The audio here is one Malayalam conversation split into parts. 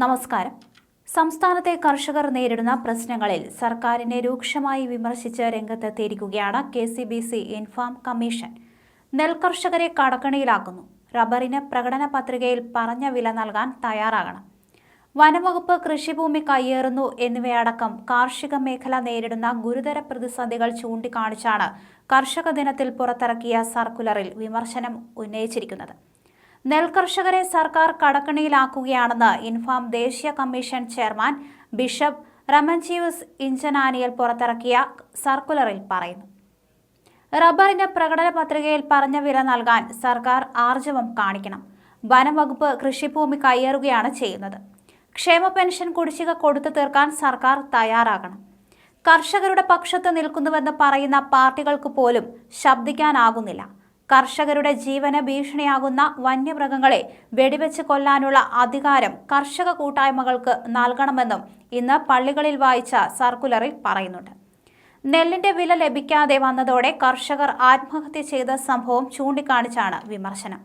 നമസ്കാരം. സംസ്ഥാനത്തെ കർഷകർ നേരിടുന്ന പ്രശ്നങ്ങളിൽ സർക്കാരിനെ രൂക്ഷമായി വിമർശിച്ച് രംഗത്തെത്തിയിരിക്കുകയാണ് K C B C Infam commission. നെൽകർഷകരെ കടക്കണിയിലാക്കുന്നു. റബ്ബറിന് പ്രകടന പത്രികയിൽ പറഞ്ഞ വില നൽകാൻ തയ്യാറാകണം. വനംവകുപ്പ് കൃഷിഭൂമി കയ്യേറുന്നു എന്നിവയടക്കം കാർഷിക മേഖല നേരിടുന്ന ഗുരുതര പ്രതിസന്ധികൾ ചൂണ്ടിക്കാണിച്ചാണ് കർഷക ദിനത്തിൽ പുറത്തിറക്കിയ സർക്കുലറിൽ വിമർശനം ഉന്നയിച്ചിരിക്കുന്നത്. നെൽകർഷകരെ സർക്കാർ കടക്കണിയിലാക്കുകയാണെന്ന് ഇൻഫാം ദേശീയ commission chairman bishop Remigiose Inchananiyil പുറത്തിറക്കിയ സർക്കുലറിൽ പറയുന്നു. റബ്ബറിന്റെ പ്രകടന പത്രികയിൽ പറഞ്ഞ വില നൽകാൻ സർക്കാർ ആർജവം കാണിക്കണം. വനംവകുപ്പ് കൃഷിഭൂമി കയ്യേറുകയാണ് ചെയ്യുന്നത്. ക്ഷേമ പെൻഷൻ കുടിശ്ശിക കൊടുത്തു തീർക്കാൻ സർക്കാർ തയ്യാറാകണം. കർഷകരുടെ പക്ഷത്ത് നിൽക്കുന്നുവെന്ന് പറയുന്ന പാർട്ടികൾക്ക് പോലും ശബ്ദിക്കാനാകുന്നില്ല. കർഷകരുടെ ജീവന ഭീഷണിയാകുന്ന വന്യമൃഗങ്ങളെ വെടിവെച്ച് കൊല്ലാനുള്ള അധികാരം കർഷക കൂട്ടായ്മകൾക്ക് നൽകണമെന്നും ഇന്ന് പള്ളികളിൽ വായിച്ച സർക്കുലറിൽ പറയുന്നുണ്ട്. നെല്ലിന്റെ വില ലഭിക്കാതെ വന്നതോടെ കർഷകർ ആത്മഹത്യ ചെയ്ത സംഭവം ചൂണ്ടിക്കാണിച്ചാണ് വിമർശനം.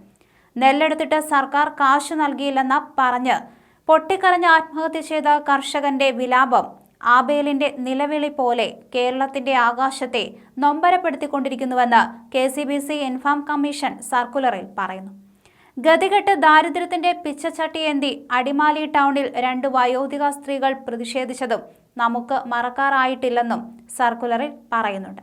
നെല്ലെടുത്തിട്ട് സർക്കാർ കാശ് നൽകിയില്ലെന്ന പറഞ്ഞ് പൊട്ടിക്കരഞ്ഞ് ആത്മഹത്യ ചെയ്ത കർഷകന്റെ വിലാപം ആബേലിന്റെ നിലവിളി പോലെ കേരളത്തിന്റെ ആകാശത്തെ നൊമ്പരപ്പെടുത്തിക്കൊണ്ടിരിക്കുന്നുവെന്ന് K C B C Infam commission സർക്കുലറിൽ പറയുന്നു. ഗതികെട്ട് ദാരിദ്ര്യത്തിന്റെ പിച്ചച്ചട്ടിയേന്തി അടിമാലി ടൗണിൽ രണ്ട് വയോധിക സ്ത്രീകൾ പ്രതിഷേധിച്ചതും നമുക്ക് മറക്കാറായിട്ടില്ലെന്നും സർക്കുലറിൽ പറയുന്നുണ്ട്.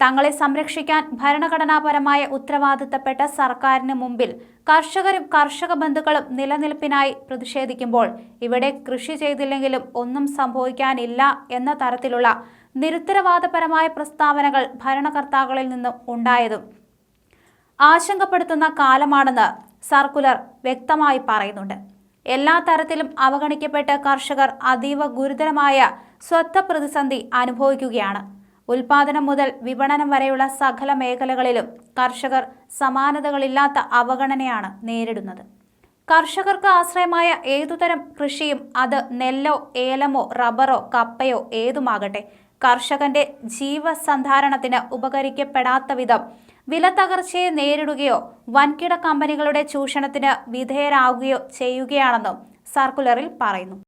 തങ്ങളെ സംരക്ഷിക്കാൻ ഭരണഘടനാപരമായ ഉത്തരവാദിത്തപ്പെട്ട സർക്കാരിന് മുമ്പിൽ കർഷകരും കർഷക ബന്ധുക്കളും നിലനിൽപ്പിനായി പ്രതിഷേധിക്കുമ്പോൾ ഇവിടെ കൃഷി ചെയ്തില്ലെങ്കിലും ഒന്നും സംഭവിക്കാനില്ല എന്ന തരത്തിലുള്ള നിരുത്തരവാദപരമായ പ്രസ്താവനകൾ ഭരണകർത്താക്കളിൽ നിന്നും ഉണ്ടായതും ആശങ്കപ്പെടുത്തുന്ന കാലമാണെന്ന് സർക്കുലർ വ്യക്തമായി പറയുന്നുണ്ട്. എല്ലാ തരത്തിലും അവഗണിക്കപ്പെട്ട കർഷകർ അതീവ ഗുരുതരമായ സ്വത്വ പ്രതിസന്ധി അനുഭവിക്കുകയാണ്. ഉൽപാദനം മുതൽ വിപണനം വരെയുള്ള സകല മേഖലകളിലും കർഷകർ സമാനതകളില്ലാത്ത അവഗണനയാണ് നേരിടുന്നത്. കർഷകർക്ക് ആശ്രയമായ ഏതുതരം കൃഷിയും അത് നെല്ലോ ഏലമോ റബ്ബറോ കപ്പയോ ഏതുമാകട്ടെ കർഷകന്റെ ജീവസന്ധാരണത്തിന് ഉപകരിക്കപ്പെടാത്ത വിധം വില തകർച്ചയെ നേരിടുകയോ വൻകിട കമ്പനികളുടെ ചൂഷണത്തിന് വിധേയരാകുകയോ ചെയ്യുകയാണെന്നും സർക്കുലറിൽ പറയുന്നു.